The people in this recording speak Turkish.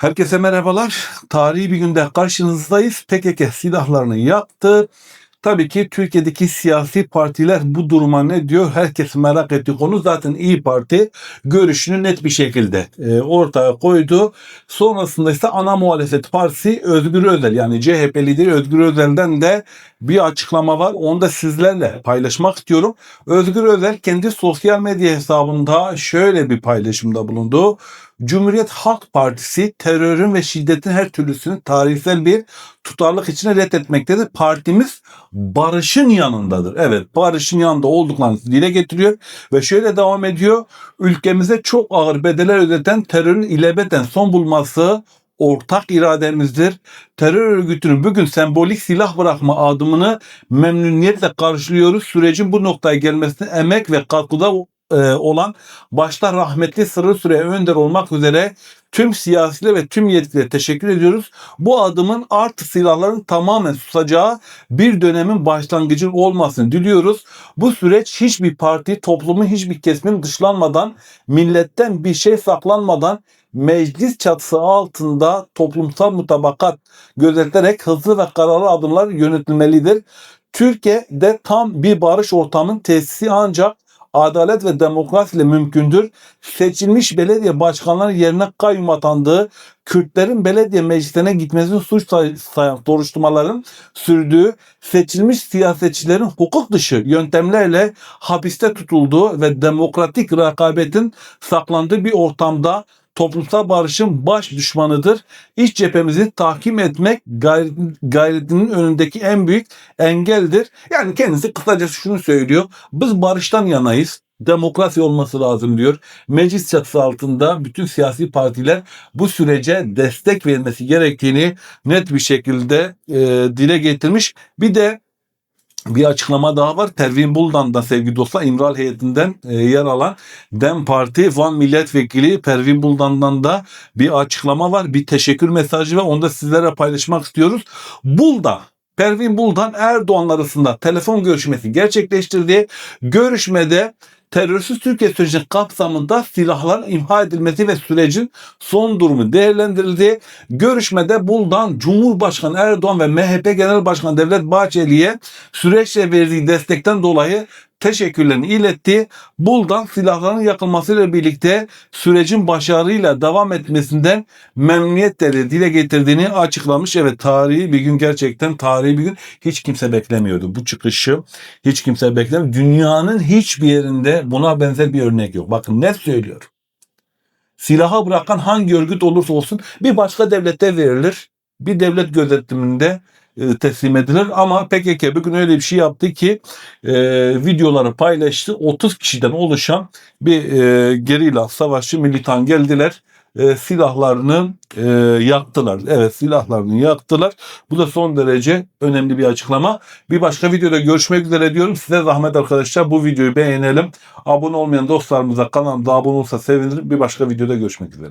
Herkese merhabalar. Tarihi bir günde karşınızdayız. PKK silahlarını yaktı. Tabii ki Türkiye'deki siyasi partiler bu duruma ne diyor? Herkes merak ettiği konu zaten İyi Parti görüşünü net bir şekilde e, ortaya koydu. Sonrasında ise ana muhalefet partisi Özgür Özel yani CHP lideri Özgür Özel'den de bir açıklama var. Onu da sizlerle paylaşmak istiyorum. Özgür Özel kendi sosyal medya hesabında şöyle bir paylaşımda bulundu. Cumhuriyet Halk Partisi terörün ve şiddetin her türlüsünü tarihsel bir tutarlılık içine reddetmektedir. Partimiz barışın yanındadır. Evet barışın yanında olduklarını dile getiriyor ve şöyle devam ediyor. Ülkemize çok ağır bedeller ödeten terörün ilebeten son bulması ortak irademizdir. Terör örgütünün bugün sembolik silah bırakma adımını memnuniyetle karşılıyoruz. Sürecin bu noktaya gelmesine emek ve katkıda olan başta rahmetli Sırrı Süreyya Önder olmak üzere tüm siyasiler ve tüm yetkililere teşekkür ediyoruz. Bu adımın artık silahların tamamen susacağı bir dönemin başlangıcı olmasını diliyoruz. Bu süreç hiçbir parti, toplumun hiçbir kesimin dışlanmadan, milletten bir şey saklanmadan meclis çatısı altında toplumsal mutabakat gözetilerek hızlı ve kararlı adımlar yönetilmelidir. Türkiye'de tam bir barış ortamının tesisi ancak adalet ve demokrasiyle mümkündür. Seçilmiş belediye başkanları yerine kayyum atandığı, Kürtlerin belediye meclislerine gitmesini suç say- sayan soruşturmaların sürdüğü, seçilmiş siyasetçilerin hukuk dışı yöntemlerle hapiste tutulduğu ve demokratik rekabetin saklandığı bir ortamda toplumsal barışın baş düşmanıdır. İç cephemizi tahkim etmek gayret- gayretinin önündeki en büyük engeldir. Yani kendisi kısacası şunu söylüyor. Biz barıştan yanayız. Demokrasi olması lazım diyor. Meclis çatısı altında bütün siyasi partiler bu sürece destek vermesi gerektiğini net bir şekilde e, dile getirmiş. Bir de bir açıklama daha var. Tervin Buldan da sevgili dostlar İmral heyetinden e, yer alan DEM Parti Van Milletvekili Pervin Buldan'dan da bir açıklama var. Bir teşekkür mesajı var. Onu da sizlere paylaşmak istiyoruz. Buldan Pervin Buldan Erdoğan arasında telefon görüşmesi gerçekleştirdi. Görüşmede terörsüz Türkiye sürecinin kapsamında silahların imha edilmesi ve sürecin son durumu değerlendirildi. Görüşmede Buldan Cumhurbaşkanı Erdoğan ve MHP Genel Başkanı Devlet Bahçeli'ye süreçle verdiği destekten dolayı teşekkürlerini iletti. Buldan silahların yakılmasıyla birlikte sürecin başarıyla devam etmesinden memnuniyetleri dile getirdiğini açıklamış. Evet tarihi bir gün gerçekten tarihi bir gün hiç kimse beklemiyordu bu çıkışı. Hiç kimse beklemiyordu. Dünyanın hiçbir yerinde buna benzer bir örnek yok. Bakın net söylüyorum. Silaha bırakan hangi örgüt olursa olsun bir başka devlete verilir. Bir devlet gözetiminde e, teslim edilir ama PKK bugün öyle bir şey yaptı ki e, videoları paylaştı. 30 kişiden oluşan bir e, gerilla savaşçı militan geldiler. E, silahlarını e, yaktılar. Evet silahlarını yaktılar. Bu da son derece önemli bir açıklama. Bir başka videoda görüşmek üzere diyorum. Size zahmet arkadaşlar bu videoyu beğenelim. Abone olmayan dostlarımıza kanalımıza abone olursa sevinirim. Bir başka videoda görüşmek üzere.